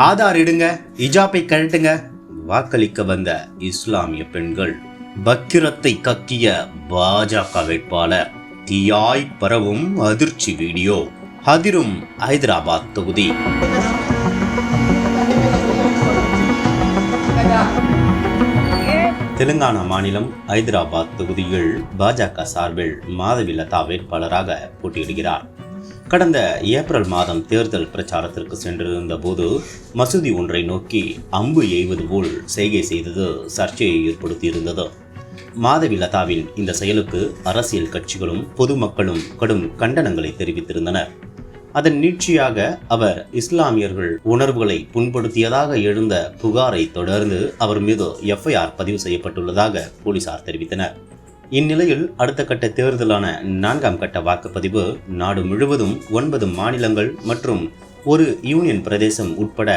ஆதார் இடுங்க இஜாப்பை கழட்டுங்க வாக்களிக்க வந்த இஸ்லாமிய பெண்கள். பக்கிரத்தை கக்கிய பாஜக வேட்பாளர் தீயாய் பரவும் அதிர்ச்சி வீடியோ அதிரும் ஹைதராபாத் தொகுதி. தெலுங்கானா மாநிலம் ஹைதராபாத் தொகுதியில் பாஜக சார்பில் மாதவி லதா வேட்பாளராக போட்டியிடுகிறார். கடந்த ஏப்ரல் மாதம் தேர்தல் பிரச்சாரத்திற்கு சென்றிருந்த போது மசூதி ஒன்றை நோக்கி அம்பு எய்வது போல் செய்கை செய்தது சர்ச்சையை ஏற்படுத்தியிருந்தது. மாதவி லதாவின் இந்த செயலுக்கு அரசியல் கட்சிகளும் பொதுமக்களும் கடும் கண்டனங்களை தெரிவித்திருந்தனர். அதன் நீட்சியாக அவர் இஸ்லாமியர்கள் உணர்வுகளை புண்படுத்தியதாக எழுந்த புகாரை தொடர்ந்து அவர் மீது எஃப்ஐஆர் பதிவு செய்யப்பட்டுள்ளதாக போலீசார் தெரிவித்தனர். இந்நிலையில் அடுத்த கட்ட தேர்தலான நான்காம் கட்ட வாக்குப்பதிவு நாடு முழுவதும் ஒன்பது மாநிலங்கள் மற்றும் ஒரு யூனியன் பிரதேசம் உட்பட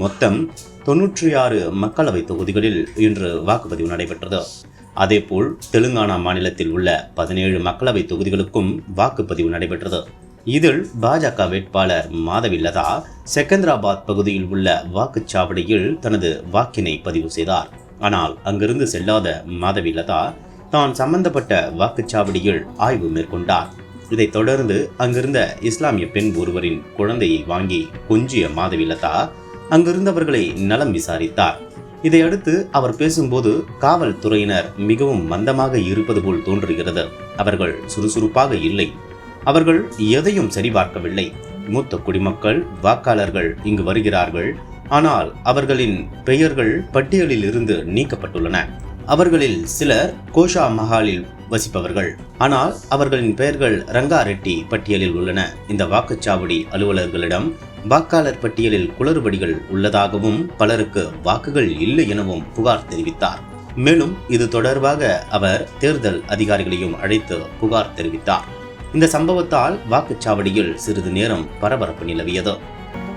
மொத்தம் தொன்னூற்றி ஆறு மக்களவை தொகுதிகளில் இன்று வாக்குப்பதிவு நடைபெற்றது. அதேபோல் தெலுங்கானா மாநிலத்தில் உள்ள பதினேழு மக்களவை தொகுதிகளுக்கும் வாக்குப்பதிவு நடைபெற்றது. இதில் பாஜக வேட்பாளர் மாதவில்லதா செகந்திராபாத் பகுதியில் உள்ள வாக்குச்சாவடியில் தனது வாக்கினை பதிவு செய்தார். ஆனால் அங்கிருந்து செல்லாத மாதவில்லதா தான் சம்பந்தப்பட்ட வாக்குச்சாவடியில் ஆய்வு மேற்கொண்டார். இதைத் தொடர்ந்து அங்கிருந்த இஸ்லாமிய பெண் ஒருவரின் குழந்தையை வாங்கி கொஞ்சிய மாதவிலதா அங்கிருந்தவர்களை நலம் விசாரித்தார். இதையடுத்து அவர் பேசும்போது காவல்துறையினர் மிகவும் மந்தமாக இருப்பது போல் தோன்றுகிறது. அவர்கள் சுறுசுறுப்பாக இல்லை. அவர்கள் எதையும் சரிபார்க்கவில்லை. மூத்த குடிமக்கள் வாக்காளர்கள் இங்கு வருகிறார்கள். ஆனால் அவர்களின் பெயர்கள் பட்டியலில் இருந்து நீக்கப்பட்டுள்ளன. அவர்களில் சிலர் கோஷா மஹாலில் வசிப்பவர்கள். ஆனால் அவர்களின் பெயர்கள் ரங்கா ரெட்டி பட்டியலில் உள்ளன. இந்த வாக்குச்சாவடி அலுவலர்களிடம் வாக்காளர் பட்டியலில் குளறுபடிகள் உள்ளதாகவும் பலருக்கு வாக்குகள் இல்லை எனவும் புகார் தெரிவித்தார். மேலும் இது தொடர்பாக அவர் தேர்தல் அதிகாரிகளையும் அழைத்து புகார் தெரிவித்தார். இந்த சம்பவத்தால் வாக்குச்சாவடியில் சிறிது நேரம் பரபரப்பு நிலவியது.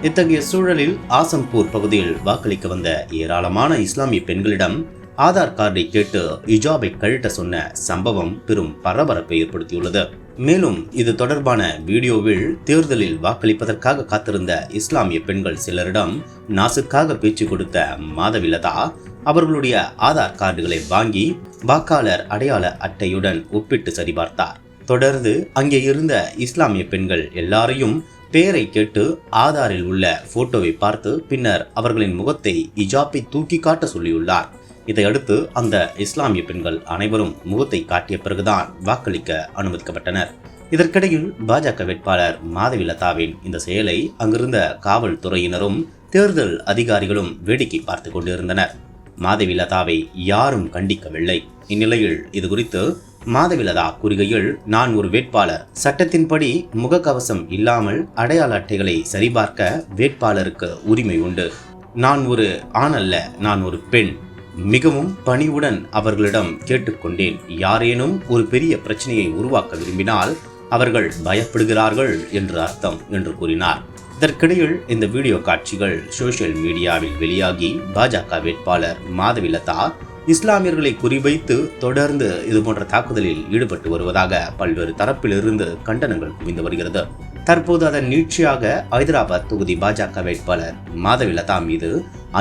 இத்தகைய சூழலில் ஆசம்பூர் பகுதியில் வாக்களிக்க வந்த ஏராளமான இஸ்லாமிய பெண்களிடம் ஆதார் கார்டை கேட்டு இஜாபை கழட்ட சொன்ன சம்பவம் பெரும் பரபரப்பை ஏற்படுத்தியுள்ளது. மேலும் இது தொடர்பான வீடியோவில் தேர்தலில் வாக்களிப்பதற்காக காத்திருந்த இஸ்லாமிய பெண்கள் சிலரிடம் நாசுக்காக பேச்சு கொடுத்த மாதவிலதா அவர்களுடைய ஆதார் கார்டுகளை வாங்கி வாக்காளர் அடையாள அட்டையுடன் ஒப்பிட்டு சரிபார்த்தார். தொடர்ந்து அங்கே இருந்த இஸ்லாமிய பெண்கள் எல்லாரையும் பெயரை கேட்டு ஆதாரில் உள்ள போட்டோவை பார்த்து பின்னர் அவர்களின் முகத்தை இஜாப்பை தூக்கி காட்ட சொல்லியுள்ளார். இதையடுத்து அந்த இஸ்லாமிய பெண்கள் அனைவரும் முகத்தை காட்டிய பிறகுதான் வாக்களிக்க அனுமதிக்கப்பட்டனர். இதற்கிடையில் பாஜக வேட்பாளர் மாதவி லதாவின் இந்த செயலை அங்கிருந்த காவல்துறையினரும் தேர்தல் அதிகாரிகளும் வேடிக்கை பார்த்து கொண்டிருந்தனர். மாதவி லதாவை யாரும் கண்டிக்கவில்லை. இந்நிலையில் இது குறித்து மாதவிலதா கூறுகையில் நான் ஒரு வேட்பாளர். சட்டத்தின்படி முகக்கவசம் இல்லாமல் அடையாள அட்டைகளை சரிபார்க்க வேட்பாளருக்கு உரிமை உண்டு. நான் ஒரு ஆண் அல்ல நான் ஒரு பெண். மிகவும் பணிவுடன் அவர்களிடம் கேட்டுக்கொண்டேன். யாரேனும் ஒரு பெரிய பிரச்சனையை உருவாக்க விரும்பினால் அவர்கள் பயப்படுகிறார்கள் என்று அர்த்தம் என்று கூறினார். இதற்கிடையில் இந்த வீடியோ காட்சிகள் சோசியல் மீடியாவில் வெளியாகி பாஜக வேட்பாளர் மாதவிலதா இஸ்லாமியர்களை குறிவைத்து தொடர்ந்து இதுபோன்ற தாக்குதலில் ஈடுபட்டு வருவதாக பல்வேறு தரப்பிலிருந்து கண்டனங்கள் குவிந்து வருகிறது. தற்போது அதன் நீட்சியாக ஐதராபாத் தொகுதி பாஜக வேட்பாளர் மாதவிலதா மீது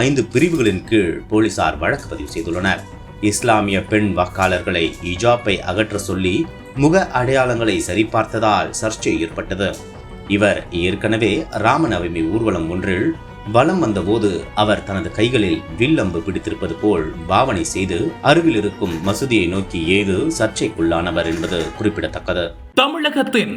ஐந்து பிரிவுகளின் கீழ் போலீசார் வழக்கு பதிவு செய்துள்ளனர். இஸ்லாமிய பெண் வாக்காளர்களை இஜாப்பை அகற்ற சொல்லி முக அடையாளங்களை சரிபார்த்ததால் சர்ச்சை ஏற்பட்டது. இவர் ஏற்கனவே ராமநவமி ஊர்வலம் ஒன்றில் வலம் வந்தபோது அவர் தனது கைகளில் வில்லம்பு பிடித்திருப்பது போல் பாவனை செய்து அருகில் இருக்கும் மசூதியை நோக்கி ஏது சர்ச்சைக்குள்ளானவர் என்பது குறிப்பிடத்தக்கது. தமிழகத்தின்